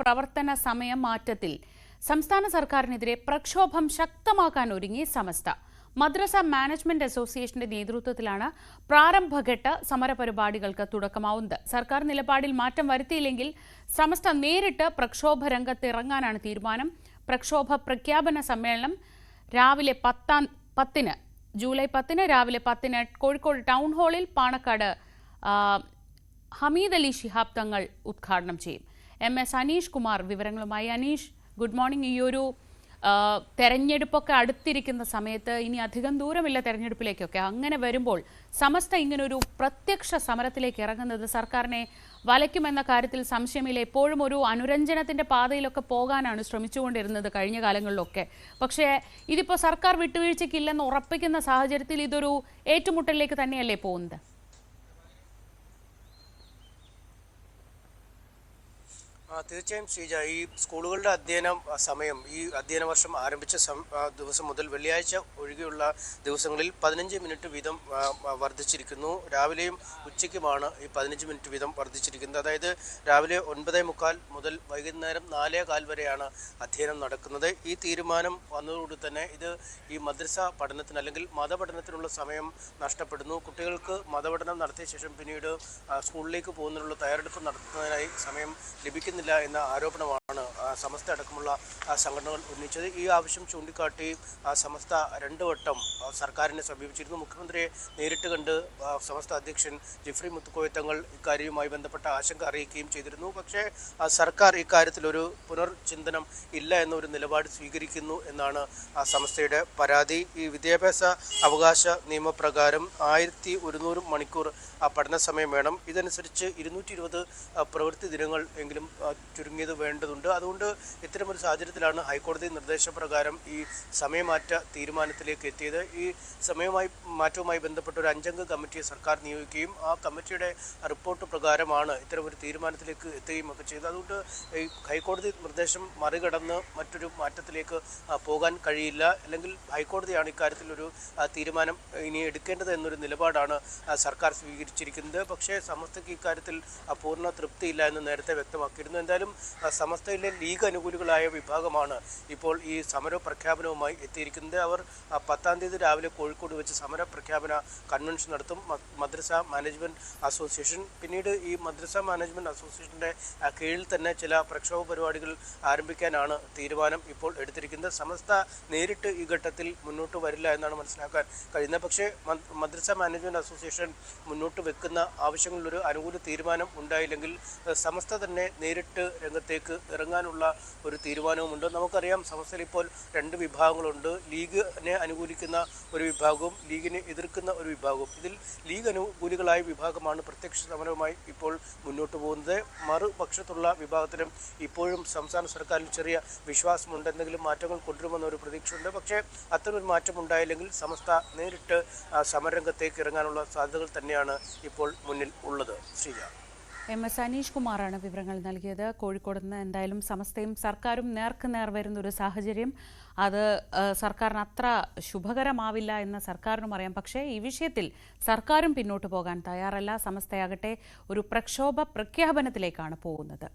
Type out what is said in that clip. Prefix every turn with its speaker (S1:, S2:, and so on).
S1: പ്രവർത്തന സമയ മാറ്റത്തിൽ സംസ്ഥാന സർക്കാരിനെതിരെ പ്രക്ഷോഭം ശക്തമാക്കാൻ ഒരുങ്ങി സമസ്ത. മദ്രസ മാനേജ്മെന്റ് അസോസിയേഷന്റെ നേതൃത്വത്തിലാണ് പ്രാരംഭഘട്ട സമരപരിപാടികൾക്ക് തുടക്കമാവുന്നത്. സർക്കാർ നിലപാടിൽ മാറ്റം വരുത്തിയില്ലെങ്കിൽ സമസ്ത നേരിട്ട് പ്രക്ഷോഭ രംഗത്തിറങ്ങാനാണ് തീരുമാനം. പ്രക്ഷോഭ പ്രഖ്യാപന സമ്മേളനം രാവിലെ പത്താം പത്തിന് ജൂലൈ പത്തിന് രാവിലെ പത്തിന് കോഴിക്കോട് ടൗൺ ഹാളിൽ പാണക്കാട് ഹമീദ് അലി ശിഹാബ് തങ്ങൾ ഉദ്ഘാടനം ചെയ്യും. എം എസ് അനീഷ് കുമാർ വിവരങ്ങളുമായി അനീഷ് ഗുഡ് മോർണിംഗ്. ഈ ഒരു തെരഞ്ഞെടുപ്പൊക്കെ അടുത്തിരിക്കുന്ന സമയത്ത് ഇനി അധികം ദൂരമില്ല തെരഞ്ഞെടുപ്പിലേക്കൊക്കെ. അങ്ങനെ വരുമ്പോൾ സമസ്ത ഇങ്ങനൊരു പ്രത്യക്ഷ സമരത്തിലേക്ക് ഇറങ്ങുന്നത് സർക്കാരിനെ വലയ്ക്കുമെന്ന കാര്യത്തിൽ സംശയമില്ല. എപ്പോഴും ഒരു അനുരഞ്ജനത്തിന്റെ പാതയിലൊക്കെ പോകാനാണ് ശ്രമിച്ചുകൊണ്ടിരുന്നത് കഴിഞ്ഞ കാലങ്ങളിലൊക്കെ. പക്ഷേ ഇതിപ്പോൾ സർക്കാർ വിട്ടുവീഴ്ചയ്ക്കില്ലെന്ന് ഉറപ്പിക്കുന്ന സാഹചര്യത്തിൽ ഇതൊരു ഏറ്റുമുട്ടലിലേക്ക് തന്നെയല്ലേ പോകുന്നത്?
S2: തീർച്ചയായും ശ്രീജ ഈ സ്കൂളുകളുടെ അധ്യയന സമയം ഈ അധ്യയന വർഷം ആരംഭിച്ച ദിവസം മുതൽ വെള്ളിയാഴ്ച ഒഴികെയുള്ള ദിവസങ്ങളിൽ പതിനഞ്ച് മിനിറ്റ് വീതം വർദ്ധിച്ചിരിക്കുന്നു. രാവിലെയും ഉച്ചയ്ക്കുമാണ് ഈ പതിനഞ്ച് മിനിറ്റ് വീതം വർദ്ധിച്ചിരിക്കുന്നത്. അതായത് രാവിലെ ഒൻപതേ മുക്കാൽ മുതൽ വൈകുന്നേരം നാലേ കാൽ വരെയാണ് അധ്യയനം നടക്കുന്നത്. ഈ തീരുമാനം വന്നതോടുകൂടി തന്നെ ഇത് ഈ മദ്രസ പഠനത്തിന് അല്ലെങ്കിൽ മതപഠനത്തിനുള്ള സമയം നഷ്ടപ്പെടുന്നു. കുട്ടികൾക്ക് മതപഠനം നടത്തിയ ശേഷം പിന്നീട് സ്കൂളിലേക്ക് പോകുന്നതിനുള്ള തയ്യാറെടുപ്പ് നടത്തുന്നതിനായി സമയം ലഭിക്കുന്നില്ല. എന്ന ആരോപണമാണ് സമസ്ത അടക്കമുള്ള സംഘടനകൾ ഉന്നയിച്ചത് ഈ ആവശ്യം ചൂണ്ടിക്കാട്ടി സമസ്ത രണ്ടു വട്ടം സർക്കാരിനെ സമീപിച്ചിരുന്നു. മുഖ്യമന്ത്രിയെ നേരിട്ട് കണ്ട് സമസ്ത അധ്യക്ഷൻ ജിഫ്രി മുത്തുക്കോയ തങ്ങൾ ഇക്കാര്യവുമായി ബന്ധപ്പെട്ട ആശങ്ക അറിയിക്കുകയും ചെയ്തിരുന്നു. പക്ഷേ സർക്കാർ ഇക്കാര്യത്തിൽ ഒരു പുനർചിന്തനം ഇല്ല എന്നൊരു നിലപാട് സ്വീകരിക്കുന്നു എന്നാണ് സമസ്തയുടെ പരാതി. ഈ വിദ്യാഭ്യാസ അവകാശ നിയമപ്രകാരം ആയിരത്തി ഒരുന്നൂറ് മണിക്കൂർ പഠന സമയം വേണം. ഇതനുസരിച്ച് ഇരുന്നൂറ്റി ഇരുപത് പ്രവൃത്തി ദിനങ്ങൾ എങ്കിലും ചുരുങ്ങിയത് വേണ്ടതുണ്ട്. അതുകൊണ്ട് ഇത്തരമൊരു സാഹചര്യത്തിലാണ് ഹൈക്കോടതി നിർദ്ദേശപ്രകാരം ഈ സമയമാറ്റ തീരുമാനത്തിലേക്ക് എത്തിയത്. ഈ സമയമായി മാറ്റവുമായി ബന്ധപ്പെട്ട ഒരു അഞ്ചംഗ കമ്മിറ്റിയെ സർക്കാർ നിയോഗിക്കുകയും ആ കമ്മിറ്റിയുടെ റിപ്പോർട്ട് പ്രകാരമാണ് ഇത്തരമൊരു തീരുമാനത്തിലേക്ക് എത്തുകയും ഒക്കെ ചെയ്തത്. അതുകൊണ്ട് ഈ ഹൈക്കോടതി നിർദ്ദേശം മറികടന്ന് മറ്റൊരു മാറ്റത്തിലേക്ക് പോകാൻ കഴിയില്ല. അല്ലെങ്കിൽ ഹൈക്കോടതിയാണ് ഇക്കാര്യത്തിൽ ഒരു തീരുമാനം ഇനി എടുക്കേണ്ടത് എന്നൊരു നിലപാടാണ് സർക്കാർ സ്വീകരിച്ചിരിക്കുന്നത്. പക്ഷേ സമസ്തയ്ക്ക് ഇക്കാര്യത്തിൽ പൂർണ തൃപ്തിയില്ല എന്ന് നേരത്തെ വ്യക്തമാക്കിയിരുന്നു. എന്തായാലും സമസ്തയിലെ ലീഗ് അനുകൂലികളായ വിഭാഗമാണ് ഇപ്പോൾ ഈ സമര പ്രഖ്യാപനവുമായി എത്തിയിരിക്കുന്നത്. അവർ പത്താം തീയതി രാവിലെ കോഴിക്കോട് വെച്ച് സമര പ്രഖ്യാപന കൺവെൻഷൻ നടത്തും മദ്രസ മാനേജ്മെന്റ് അസോസിയേഷൻ പിന്നീട് ഈ മദ്രസ മാനേജ്മെന്റ് അസോസിയേഷന്റെ കീഴിൽ തന്നെ ചില പ്രക്ഷോഭ പരിപാടികൾ ആരംഭിക്കാനാണ് തീരുമാനം ഇപ്പോൾ എടുത്തിരിക്കുന്നത്. സമസ്ത നേരിട്ട് ഈ ഘട്ടത്തിൽ മുന്നോട്ട് വരില്ല എന്നാണ് മനസ്സിലാക്കാൻ കഴിയുന്നത്. പക്ഷേ മദ്രസ മാനേജ്മെന്റ് അസോസിയേഷൻ മുന്നോട്ട് വെക്കുന്ന ആവശ്യങ്ങളിലൊരു അനുകൂല തീരുമാനം ഉണ്ടായില്ലെങ്കിൽ സമസ്ത തന്നെ നേരിട്ട് രംഗത്തേക്ക് ഇറങ്ങാനുള്ള ഒരു തീരുമാനവുമുണ്ട്. നമുക്കറിയാം സമസ്തയിൽ ഇപ്പോൾ രണ്ട് വിഭാഗങ്ങളുണ്ട്. ലീഗിനെ അനുകൂലിക്കുന്ന ഒരു വിഭാഗവും ലീഗിനെ എതിർക്കുന്ന ഒരു വിഭാഗവും. ഇതിൽ ലീഗ് അനുകൂലികളായ വിഭാഗമാണ് പ്രത്യക്ഷ സമരവുമായി ഇപ്പോൾ മുന്നോട്ട് പോകുന്നത്. മറുപക്ഷത്തുള്ള വിഭാഗത്തിനും ഇപ്പോഴും സംസ്ഥാന സർക്കാരിൽ ചെറിയ വിശ്വാസമുണ്ട്. എന്തെങ്കിലും മാറ്റങ്ങൾ കൊണ്ടുവരുമെന്ന ഒരു പ്രതീക്ഷയുണ്ട്. പക്ഷേ അത്തരമൊരു മാറ്റം ഉണ്ടായില്ലെങ്കിൽ സമസ്ത നേരിട്ട് സമരംഗത്തേക്ക് ഇറങ്ങാനുള്ള സാധ്യതകൾ തന്നെയാണ് ഇപ്പോൾ മുന്നിൽ ഉള്ളത്. ശ്രീജ.
S1: എം എസ് അനീഷ് കുമാറാണ് വിവരങ്ങൾ നൽകിയത്. കോഴിക്കോട് നിന്ന് എന്തായാലും സമസ്തയും സർക്കാരും നേർക്ക് നേർ വരുന്ന ഒരു സാഹചര്യം. അത് സർക്കാരിന് അത്ര ശുഭകരമാവില്ല എന്ന് സർക്കാരിനും അറിയാം. പക്ഷേ ഈ വിഷയത്തിൽ സർക്കാരും പിന്നോട്ട് പോകാൻ തയ്യാറല്ല. സമസ്തയാകട്ടെ ഒരു പ്രക്ഷോഭ പ്രഖ്യാപനത്തിലേക്കാണ് പോകുന്നത്.